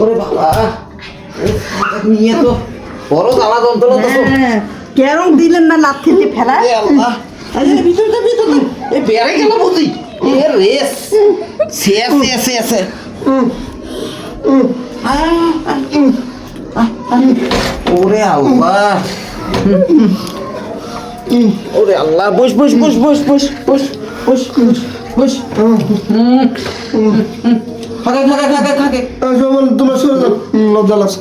ওরে বাবা। নিয়ে তো বড় জ্বালা যন্ত্রণা তো হ্যাঁ কেরম দিলেন না লাথি দিয়ে ফেলা আল্লাহ। ভিতরটা ভিতরটা এ বেড়ে গেল বুঝি। এ রেস। শেষ শেষ শেষ ওরে আল্লাহ। ওরে আল্লাহ বস বস বস বস বস বস বস বস বস। খাকে খাকে খাকে খাকে তোমার সরে যাও লজ্জা লাগছে।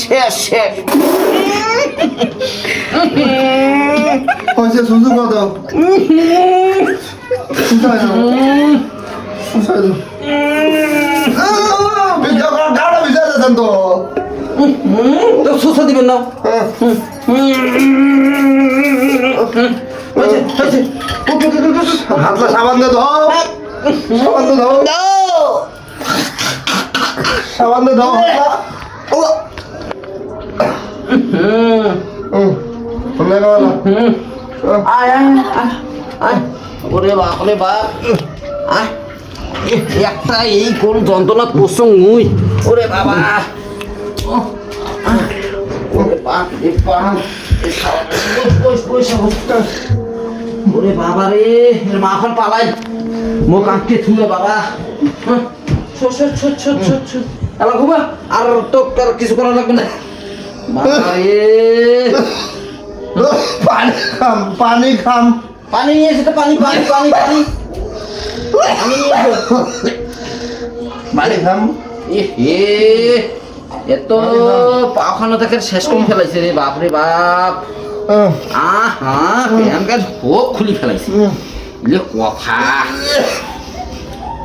শেষ শেষ। হয়েছে সুযোগ দাও সুস্থ দিবেন না। হ্যাঁ। হয়েছে হয়েছে। হাতলা সাবান দিয়ে দাও সাবান দিয়ে দাও সাবান দিয়ে কেমন আয় আয় আয় ওরে বাপ ওরে বাপ। আয়। একটা এই কোন যন্ত্রণা প্রসঙ্গ মুই। ওরে বাবা। ওরে বাপ রে বাপ। ওরে বাবা রে এর মাখন পালাই। মুখ আঁকতে থুলে বাবা। ছোট ছোট ছোট ছোট ছোট ছোট। এলা ঘুমা আর তো আর কিছু করা লাগবে না। পানি খাম পানি খাম। পানি নিয়ে এসে তো পানি পানি পানি পানি। পানি পানি খাম। এ এত পাখানো থেকে শেষ করে ফেলাইছে রে বাপ রে বাপ। আহ, প্যান কাজ হোক খুলি ফেলাইছে। ইলে কথা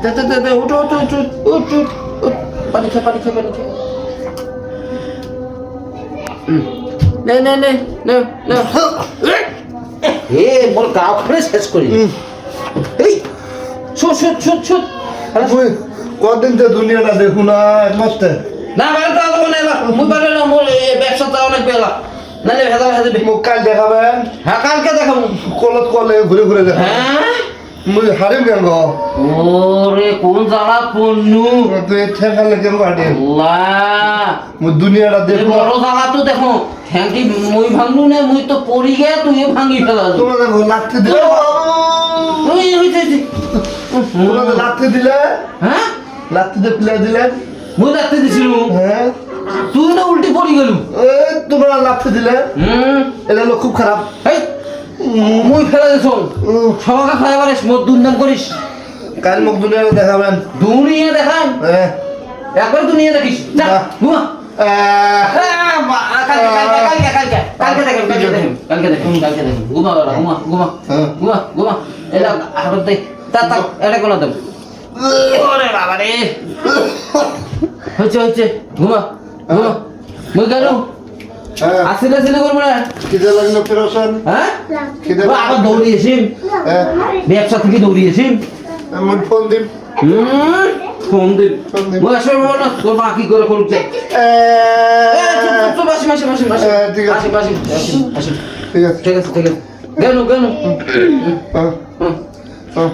দে দে দে দে উঠো উঠো উঠো উঠ উঠ উঠ পানি খা পানি খা পানি খা। নে নে নে নে নে। হে মোর খানে শেষ করি। এই ছুট ছুট ছুট ছুট। কদিন তো দুনিয়াটা দেখু না একমাত্র না বাইরে তো আলো না মুই বাইরে না মোর ব্যবসাটা অনেক বেলা। না নে ভেদা ভেদা বে মুখ কাল দেখাবেন হ্যাঁ কালকে দেখাবো কলত কলে ঘুরে ঘুরে দেখাবেন হ্যাঁ মুই হারিম কেন গো ওরে কোন জ্বালা পন্নু তুই ঠেকালে কেন কাটে আল্লাহ মুই দুনিয়াটা দেখব বড় তো দেখো থ্যাংকি মুই ভাঙলু নে মুই তো পড়ি গে তুই ভাঙি ফেলা তোমরা দেখো লাথি দিলে ওই হইছে। তোমরা লাথি দিলে হ্যাঁ দিয়ে প্লে দিলেন মুই দেখতে দিছিলু হ্যাঁ কাটতে দিলে? এটা হলো খুব খারাপ। এই মুই ফেলা দিছ। সবাকে খাই পারিস মোর দুর্নাম করিস। কাল মুখ দুনিয়া দেখাবেন দুনিয়া দেখান একবার দুনিয়া দেখিস। যা ঘুমা। ঘুমা হ্যাঁ। ঘুমা। মুই গেল। আসলে আসলে করব না খিদে লাগল ফেরোসন হ্যাঁ? খিদে আবার দৌড়িয়েছি হ্যাঁ। ব্যবসা থেকে দৌড়িয়েছি আমি ফোন দিন। ফোন দিন। মুই আসবে বলো না তোর মা কি করে করছে? মাসি মাসি মাসি মাসি হ্যাঁ, ঠিক আছে। মাসি মাসি মাসি ঠিক আছে। ঠিক আছে ঠিক আছে। গেল গেল হ্যাঁ। হ্যাঁ।